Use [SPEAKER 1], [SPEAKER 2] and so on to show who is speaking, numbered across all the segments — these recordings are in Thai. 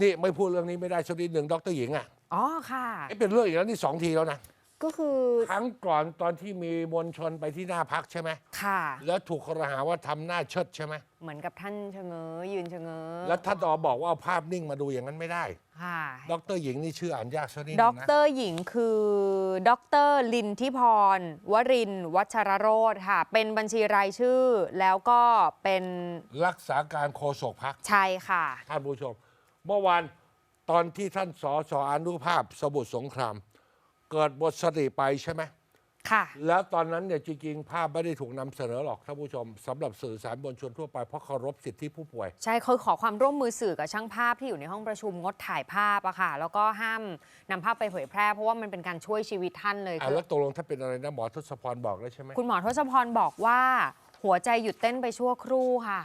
[SPEAKER 1] นี่ไม่พูดเรื่องนี้ไม่ได้สักนิดหนึ่งดรหญิงอะ
[SPEAKER 2] อ๋อค่ะ
[SPEAKER 1] เอ๊ะเป็นเรื่องอีกแล้วนี่สองทีแล้วนะ
[SPEAKER 2] ก็คือ
[SPEAKER 1] ครั้งก่อนตอนที่มีมวลชนไปที่หน้าพักใช่ไหม
[SPEAKER 2] ค่ะ
[SPEAKER 1] แล้วถูกครหาว่าทำหน้าเชิดใช่ไหม
[SPEAKER 2] เหมือนกับท่านชะเง้อยืนชะเง้อ
[SPEAKER 1] แล้วท่านต่อบอกว่าเอาภาพนิ่งมาดูอย่างนั้นไม่ได้
[SPEAKER 2] ค่ะ
[SPEAKER 1] ดรหญิงนี่ชื่ออ่านยากสักนิดห
[SPEAKER 2] ด
[SPEAKER 1] นึงนะ
[SPEAKER 2] รหญิงคือดรลินทิพร วรินทร์วัชรโรธค่ะ เป็นบัญชีรายชื่อแล้วก็เป็น
[SPEAKER 1] รักษาการโฆษกพัก
[SPEAKER 2] ชัยค่ะ
[SPEAKER 1] ท่านผู้ชม เมื่อวานตอนที่ท่านสอสออนุภาพสมุทรสงคราม เกิดบทสติไปใช่ไหม
[SPEAKER 2] ค่ะ
[SPEAKER 1] แล้วตอนนั้นเนี่ยจริงๆ ภาพไม่ได้ถูกนำเสนอหรอกท่านผู้ชมสำหรับสื่อสารมวลชนทั่วไปเพราะเคารพสิทธิผู้ป่วย
[SPEAKER 2] ใช่เคยขอความร่วมมือสื่อกับช่างภาพที่อยู่ในห้องประชุมงดถ่ายภาพอะค่ะ แล้วก็ห้ามนำภาพไปเผยแพร่ เพราะว่ามันเป็นการช่วยชีวิตท่านเลย
[SPEAKER 1] อะ
[SPEAKER 2] คือ
[SPEAKER 1] แล้วตกลงถ้าเป็นอะไรนะหมอทศพรบอกแล้วใช่ไหม
[SPEAKER 2] คุณหมอทศพรบอกว่า หัวใจหยุดเต้นไปชั่วครู่ค่ะ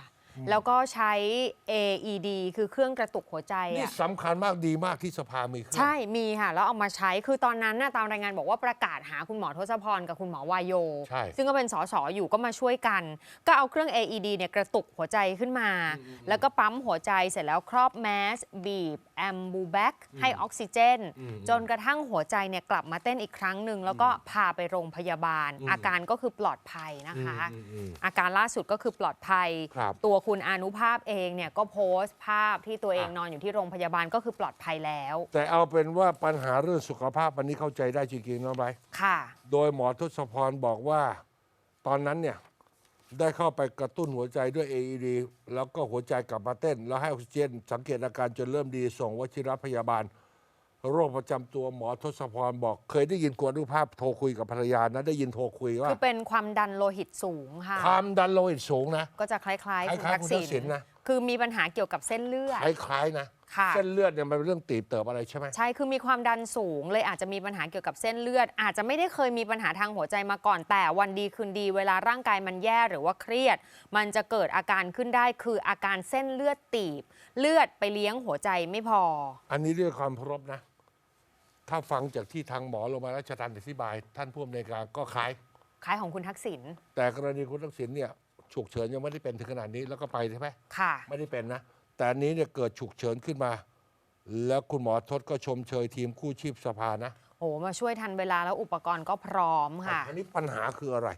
[SPEAKER 2] แล้วก็ใช้ AED คือเครื่องกระตุกหัวใจ
[SPEAKER 1] นี่
[SPEAKER 2] อะ
[SPEAKER 1] สำคัญมากดีมากที่สภามีเครื่อง
[SPEAKER 2] ใช่มีค่ะ แล้วเอามาใช้คือตอนนั้นน่ะตามรายงานบอกว่าประกาศหาคุณหมอทศพรกับคุณหมอวายโย
[SPEAKER 1] ใช่
[SPEAKER 2] ซึ่งก็เป็นสสอยู่ก็มาช่วยกัน ก็เอาเครื่อง AED เนี่ยกระตุกหัวใจขึ้นมา แล้วก็ปั๊มหัวใจเสร็จแล้วครอบแมส บีบ แอมบูแบกให้ออกซิเจน จนกระทั่งหัวใจเนี่ยกลับมาเต้นอีกครั้งหนึ่งแล้วก็พาไปโรงพยาบาล อาการก็คือปลอดภัยนะคะ
[SPEAKER 1] อืมอืม
[SPEAKER 2] อาการล่าสุดก็คือปลอดภัย
[SPEAKER 1] ครับ
[SPEAKER 2] ตัวคุณอานุภาพเองเนี่ยก็โพสต์ภาพที่ตัวเอง
[SPEAKER 1] อะ
[SPEAKER 2] นอนอยู่ที่โรงพยาบาลก็คือปลอดภัยแล้ว
[SPEAKER 1] แต่เอาเป็นว่าปัญหาเรื่องสุขภาพอันนี้เข้าใจได้จริงๆนะไบร์ท
[SPEAKER 2] ค่ะ
[SPEAKER 1] โดยหมอทศพรบอกว่า ตอนนั้นเนี่ยได้เข้าไปกระตุ้นหัวใจด้วย AED แล้วก็หัวใจกลับมาเต้น แล้วให้ออกซิเจน สังเกตอาการจนเริ่มดีส่งวชิรพยาบาล โรคประจำตัวหมอทศพรบอก เคยได้ยินกวนรูปภาพโทรคุยกับภรรยานะได้ยินโทรคุยว่า
[SPEAKER 2] คือเป็นความดันโลหิตสูงค่ะ
[SPEAKER 1] ความดันโลหิตสูงนะ
[SPEAKER 2] ก็จะคล้ายๆ
[SPEAKER 1] ค
[SPEAKER 2] คุณ
[SPEAKER 1] ล้ายๆ
[SPEAKER 2] ทัก
[SPEAKER 1] คุณ
[SPEAKER 2] ษิ
[SPEAKER 1] ทักษิณ
[SPEAKER 2] ณ
[SPEAKER 1] นะ
[SPEAKER 2] คือมีปัญหาเกี่ยวกับเส้นเลือด
[SPEAKER 1] คล้ายๆนะ
[SPEAKER 2] ค่ะ
[SPEAKER 1] เส้นเลือดเนี่ยมันเป็นเรื่องตีบเติบอะไรใช่ไหม
[SPEAKER 2] ใช่คือมีความดันสูง เลยอาจจะมีปัญหาเกี่ยวกับเส้นเลือด อาจจะไม่ได้เคยมีปัญหาทางหัวใจมาก่อนแต่วันดีคืนดี เวลาร่างกายมันแย่หรือว่าเครียด มันจะเกิดอาการขึ้นได้คืออาการเส้นเลือดตีบ เลือดไปเลี้ยงหัวใจไม่พอ
[SPEAKER 1] อันนี้เรื่องความเคารพนะ ถ้าฟังจากที่ทางหมอลงมาราชทันอธิบาย ท่านผู้อำนวยการก็คล้าย
[SPEAKER 2] คล้ายของคุณทักษิณ
[SPEAKER 1] แต่กรณีคุณทักษิณเนี่ยฉุกเฉินยังไม่ได้เป็นถึงขนาดนี้แล้วก็ไปใช่ไหม
[SPEAKER 2] ค่ะ
[SPEAKER 1] ไม่ได้เป็นนะ แต่อันนี้เนี่ยเกิดฉุกเฉินขึ้นมา แล้วคุณหมอทศก็ชมเชยทีมกู้ชีพสภานะ
[SPEAKER 2] โอ้มาช่วยทันเวลาแล้วอุปกรณ์ก็พร้อมค่ะ
[SPEAKER 1] อันนี้ปัญหาคืออะไร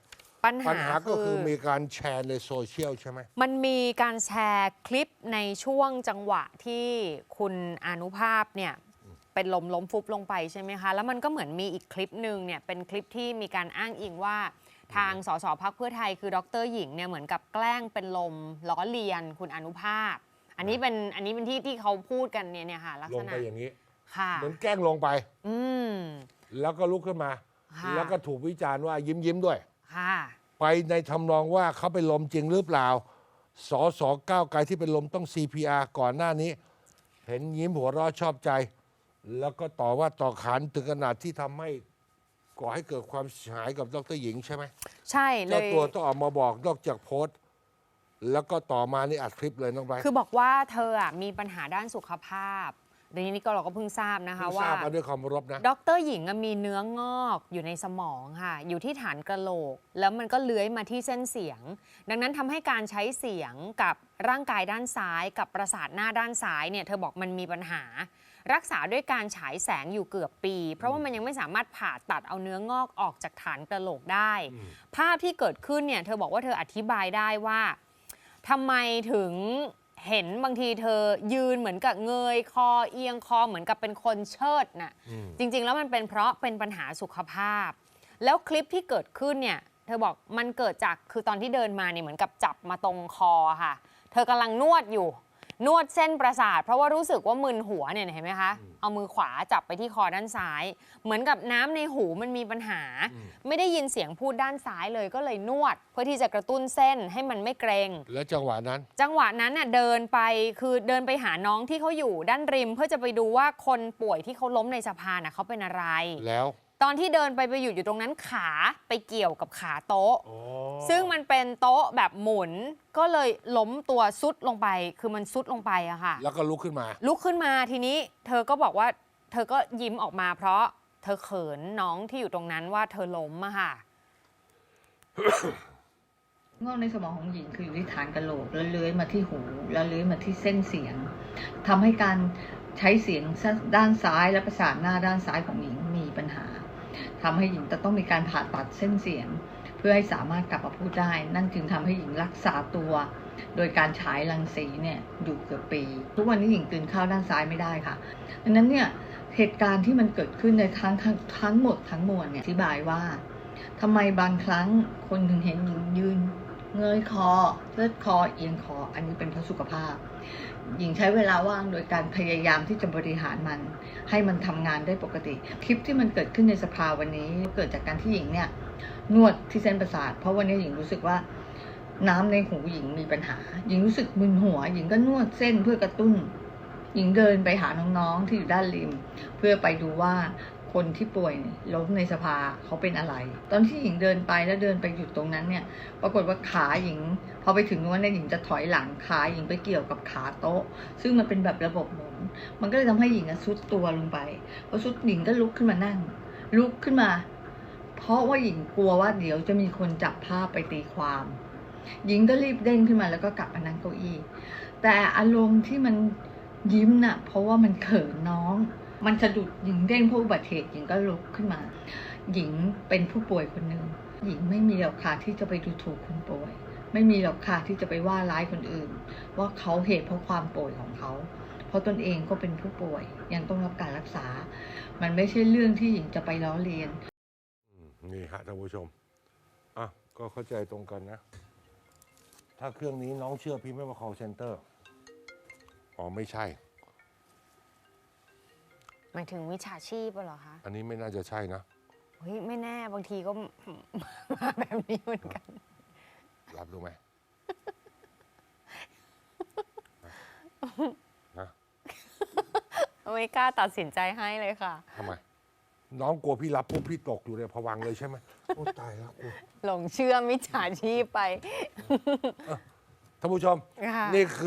[SPEAKER 2] ปัญ
[SPEAKER 1] ปัญ
[SPEAKER 2] หา
[SPEAKER 1] หาก็
[SPEAKER 2] คื
[SPEAKER 1] คือ
[SPEAKER 2] อ
[SPEAKER 1] มีการแชร์ในโซเชียลใช่ไหม
[SPEAKER 2] มันมีการแชร์คลิปในช่วงจังหวะที่คุณอนุภาพเนี่ย เป็นลมล้มฟุบลงไปใช่ไหมคะ แล้วมันก็เหมือนมีอีกคลิปหนึ่งเนี่ยเป็นคลิปที่มีการอ้างอิงว่าทางสสพักเพื่อไทยคือดรหญิงเนี่ยเหมือนกับแกล้งเป็นลมล้อเลียนคุณอนุภาพ อันนี้เป็นอันนี้เป็นที่ที่เขาพูดกันเนี่ยเนี่ยค่ะลัก
[SPEAKER 1] ล
[SPEAKER 2] ษ
[SPEAKER 1] ง
[SPEAKER 2] ณะ
[SPEAKER 1] ไปอย่างนี้
[SPEAKER 2] ค่ะ
[SPEAKER 1] เหมือนแกล้งลงไป
[SPEAKER 2] อืม
[SPEAKER 1] แล้วก็ลุกขึ้นมา
[SPEAKER 2] ค่ะ
[SPEAKER 1] แล้วก็ถูกวิจารณ์ว่ายิ้มยิ้มๆด้วย
[SPEAKER 2] ค่ะ
[SPEAKER 1] ไปในทำนองว่าเขาเป็นลมจริงหรือเปล่าสอสอก้าวไกลที่เป็นลมต้อง CPR ก่อนหน้านี้ เห็นยิ้มหัวเราะชอบใจ แล้วก็ต่อว่าต่อขานถึงขนาดที่ทำให้ก่อให้เกิดความเสียหายกับดรหญิงใช่ไหม
[SPEAKER 2] ใช่เล
[SPEAKER 1] เจ้าย ตัวต้องออกมาบอกนอกจากโพสต์ แล้วก็ต่อมานี่อัดคลิปเลยน้องไบร์ท
[SPEAKER 2] คือบอกว่าเธออะมีปัญหาด้านสุขภาพเดี๋ยวนี้ก็เราก็เพิ่งทราบนะคะ
[SPEAKER 1] ที่ท
[SPEAKER 2] ว่า
[SPEAKER 1] ราบมาด้วยความเคารพนะ
[SPEAKER 2] ดรหญิงอะมีเนื้องอกอยู่ในสมองค่ะ อยู่ที่ฐานกระโหลก แล้วมันก็เลื้อยมาที่เส้นเสียง ดังนั้นทำให้การใช้เสียงกับร่างกายด้านซ้าย กับประสาทหน้าด้านซ้ายเนี่ยเธอบอกมันมีปัญหา รักษาด้วยการฉายแสงอยู่เกือบปี เพราะว่ามันยังไม่สามารถผ่าตัดเอาเนื้องอกออกจากฐานกระโหลกได้ ภาพที่เกิดขึ้นเนี่ยเธอบอกว่าเธออธิบายได้ว่าทำไมถึงเห็นบางทีเธอยืนเหมือนกับเงยคอเอียงคอเหมือนกับเป็นคนเชิดน่ะจริง ๆ แล้วมันเป็นเพราะเป็นปัญหาสุขภาพ แล้วคลิปที่เกิดขึ้นเนี่ยเธอบอกมันเกิดจากคือตอนที่เดินมาเนี่ยเหมือนกับจับมาตรงคอค่ะ เธอกำลังนวดอยู่ นวดเส้นประสาท เพราะว่ารู้สึกว่ามึนหัวเนี่ยเห็นไหมคะ เอามือขวาจับไปที่คอด้านซ้าย เหมือนกับน้ำในหูมันมีปัญหา ไม่ได้ยินเสียงพูดด้านซ้ายเลยก็เลยนวด เพื่อที่จะกระตุ้นเส้นให้มันไม่เกรง
[SPEAKER 1] แล้วจังหวะนั้น
[SPEAKER 2] จังหวะนั้นน่ะเดินไปคือเดินไปหาน้องที่เขาอยู่ด้านริม เพื่อจะไปดูว่าคนป่วยที่เขาล้มในสะพานน่ะเขาเป็นอะไร
[SPEAKER 1] แล้ว
[SPEAKER 2] ตอนที่เดินไปไปอยู่อยู่ตรงนั้นขาไปเกี่ยวกับขาโต๊ะ
[SPEAKER 1] อ๋อ
[SPEAKER 2] ซึ่งมันเป็นโต๊ะแบบหมุนก็เลยล้มตัวซุดลงไป คือมันซุดลงไปอะค่ะ
[SPEAKER 1] แล้วก็ลุกขึ้นมา
[SPEAKER 2] ลุกขึ้นมาทีนี้เธอก็บอกว่าเธอก็ยิ้มออกมา เพราะเธอเขินน้องที่อยู่ตรงนั้นว่าเธอล้มอะค่ะ
[SPEAKER 3] งอกในสมองของหญิงคืออยู่ที่ฐานกะโหลกแล้วเลื้อยมาที่หูแล้วเลื้อยมาที่เส้นเสียงทำให้การใช้เสียงด้านซ้ายและประสาทหน้าด้านซ้ายของหญิงมีปัญหา ทำให้หญิงจะต้องมีการผ่าตัดเส้นเสียง เพื่อให้สามารถกลับมาพูดได้ นั่นจึงทำให้หญิงรักษาตัว โดยการฉายรังสีเนี่ยอยู่เกือบปี ทุกวันนี้หญิงตื่นข้าวด้านซ้ายไม่ได้ค่ะดังนั้นเนี่ยเหตุการณ์ที่มันเกิดขึ้นในทั้งทั้งทั้งหมดทั้งมวลเนี่ยอธิบายว่าทำไมบางครั้งคนถึงเห็นหญิงยืน เงยคอเลิดคอเอียงคอ อันนี้เป็นเพราะสุขภาพ หญิงใช้เวลาว่างโดยการพยายามที่จะบริหารมัน ให้มันทำงานได้ปกติ คลิปที่มันเกิดขึ้นในสภาวันนี้ เกิดจากการที่หญิงเนี่ยนวดที่เส้นประสาท เพราะวันนี้หญิงรู้สึกว่าน้ำในหูหญิงมีปัญหา หญิงรู้สึกมึนหัว หญิงก็นวดเส้นเพื่อกระตุ้น หญิงเดินไปหาน้องๆที่อยู่ด้านริม เพื่อไปดูว่า คนที่ป่วยล้มในสภาเขาเป็นอะไร ตอนที่หญิงเดินไปแล้วเดินไปหยุดตรงนั้นเนี่ย ปรากฏว่าขาหญิง พอไปถึงนู้นเนี่ยหญิงจะถอยหลังขาหญิงไปเกี่ยวกับขาโต๊ะ ซึ่งมันเป็นแบบระบบหมุน มันก็เลยทำให้หญิงอะซุดตัวลงไปพอซุดหญิงก็ลุกขึ้นมานั่ง ลุกขึ้นมา เพราะว่าหญิงกลัวว่าเดี๋ยวจะมีคนจับภาพไปตีความ หญิงก็รีบเด้งขึ้นมาแล้วก็กลับมานั่งเก้าอี้ แต่อารมณ์ที่มันยิ้มน่ะเพราะว่ามันเขินน้อง มันสะดุดหญิงเด้งเพราะอุบัติเหตุหญิงก็ลุกขึ้นมา หญิงเป็นผู้ป่วยคนหนึ่งหญิงไม่มีหรอกค่ะที่จะไปดูถูกคนป่วย ไม่มีหรอกค่ะที่จะไปว่าร้ายคนอื่น ว่าเขาเหตุเพราะความป่วยของเขา เพราะตนเองก็เป็นผู้ป่วย ยังต้องรับการรักษา มันไม่ใช่เรื่องที่หญิงจะไปล้อเลียน
[SPEAKER 1] นี่ฮะท่านผู้ชมอะก็เข้าใจตรงกันนะ ถ้าเครื่องนี้น้องเชื่อพี่ไม่ว่า call center อ๋อไม่ใช่
[SPEAKER 2] หมายถึงวิชาชีพเหรอคะ
[SPEAKER 1] อันนี้ไม่น่าจะใช่นะ
[SPEAKER 2] เฮ้ยไม่แน่บางทีก็ มาแบบนี้เหมือนกัน
[SPEAKER 1] รับดูไหม นะ
[SPEAKER 2] ไม่กล้าตัดสินใจให้เลยค่ะ
[SPEAKER 1] ทำไม น้องกลัวพี่รับปุ๊บพี่ตกอยู่ในผวังค์เลยใช่ไหมโอ้ตายแล้วกู
[SPEAKER 2] หลงเชื่อมิจฉาชีพไป
[SPEAKER 1] ท่านผู้ชม
[SPEAKER 2] ค่ะ
[SPEAKER 1] นี่คือ